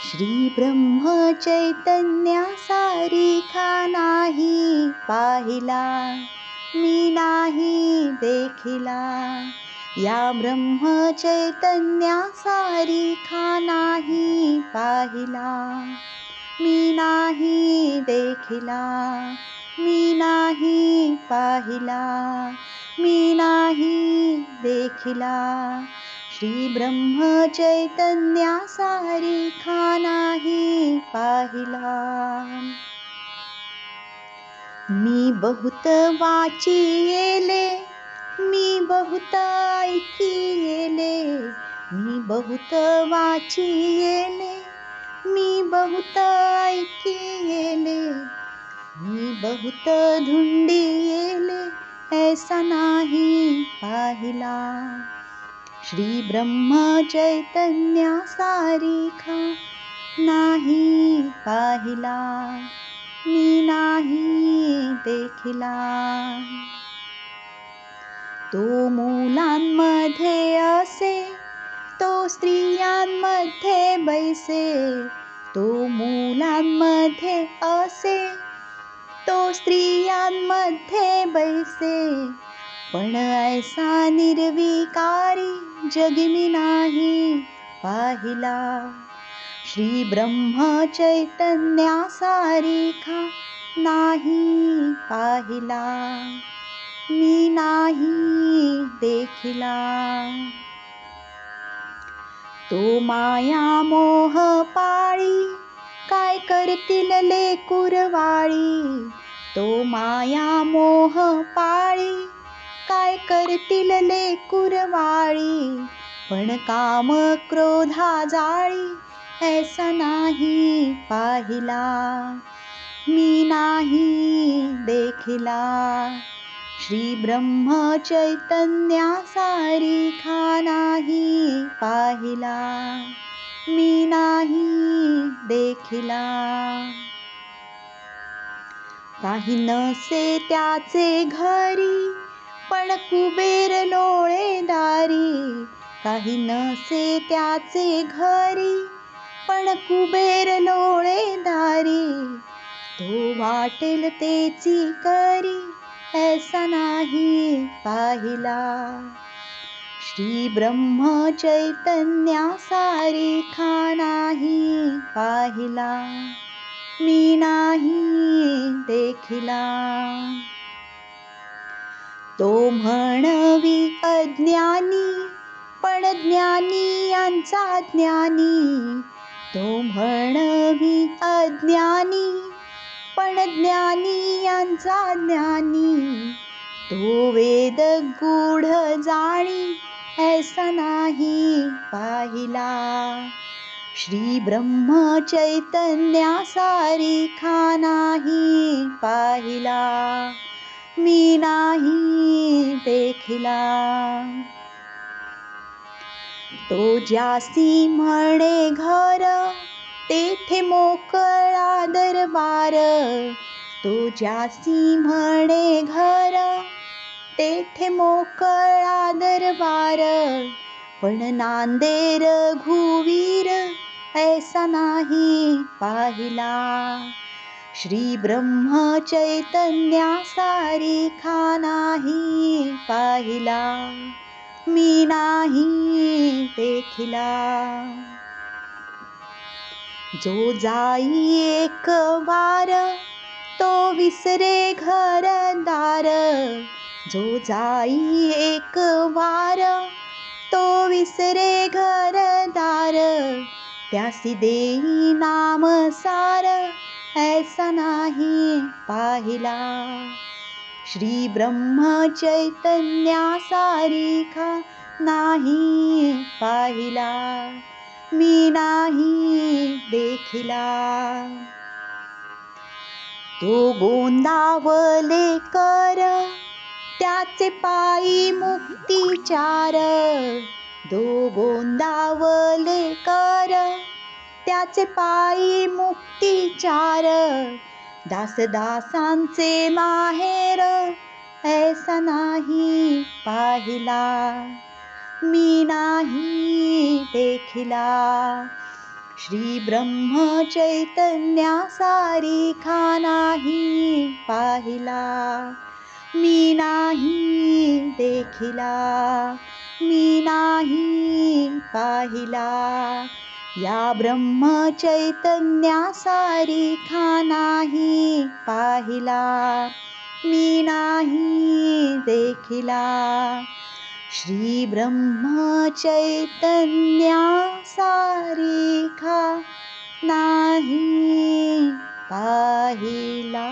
श्री ब्रह्म चैतन्या सारिखा नाही पाहिला मी नाही देखिला. या ब्रह्म चैतन्या सारिखा नाही पाहिला मी नाही देखिला. मी नाही पाहिला मी नाही देखिला श्री ब्रह्म चैतन्या सारिखा नाही पाहिला. मी बहुत वाचिएले मी बहुत ऐकिएले मी बहुत वाचिएले मी बहुत ऐकिएले मी बहुत धुंडिएले ऐसा नाही पाहिला. श्री ब्रह्म चैतन्या सारिखा नाही पाहिला मी नाही देखिला। तो मुलांमध्ये असे तो स्त्रियांमध्ये बैसे। तो मुलांमध्ये असे तो स्त्रियांमध्ये बैसे। पण ऐसा निर्विकारी जगमी पाहिला। श्री ब्रह्म चैतन्या मी नाही देखिला। तो माया मोह पाळी काय करतील लेकुरवाळी तो माया मोह पाळी काय करतील लेकुरवाळी पण काम क्रोधा जाळी ऐसा नाही पाहिला. मी नाही देखिला. श्री ब्रह्म चैतन्या सारिखा नाही पाहिला. मी नाही देखिला. काही नसे त्याचे घरी पण कुबेर लोळे दारी काही नसे त्याचे घरी. पण कुबेर लोळे दारी तो वाटेल तेची करी. ऐसा नाही पाहिला. श्री ब्रह्म चैतन्या सारिखा नाही पाहिला. मी नाही देखिला. तो म्हणवी अज्ञानी पण ज्ञानी यांचा ज्ञानी. तो म्हणवी अज्ञानी पण ज्ञानी यांचा ज्ञानी. तो वेद गूढ जाणी ऐसा नाही पाहिला. श्री ब्रह्म चैतन्या सारिखा नाही पाहिला. मी नाही देखिला. तो ज्यासी म्हणे घर तेथे मोकळा दरबार. तो ज्यासी म्हणे घर तेथे मोकळा दरबार. पण नांदेर घुवीर ऐसा नाही पाहिला. श्री ब्रह्म चैतन्या सारिखा नाही पाहिला मी नाही देखिला। जो जाई एक वार तो विसरे घरदार। जो जाई एक वार तो विसरे घरदार। त्यासी देई नाम सार ऐसा नाही पाहिला. श्री ब्रह्म चैतन्या सारिखा नाही पाहिला. मी नाही देखिला. तो गोंदावले कर त्याचे पायी मुक्तिचार. दो गोंदावले कर त्याचे पायी मुक्तिचार दासदासांचे माहेर ऐसा नाही पाहिला. मी नाही देखिला. श्री ब्रह्म चैतन्या सारिखा नाही पाहिला. मी नाही देखिला. मी नाही पाहिला. या ब्रह्मचैतन्या नाही पाहिला मी नाही देखिला. श्री ब्रह्मचैतन्या सारिखा पहिला.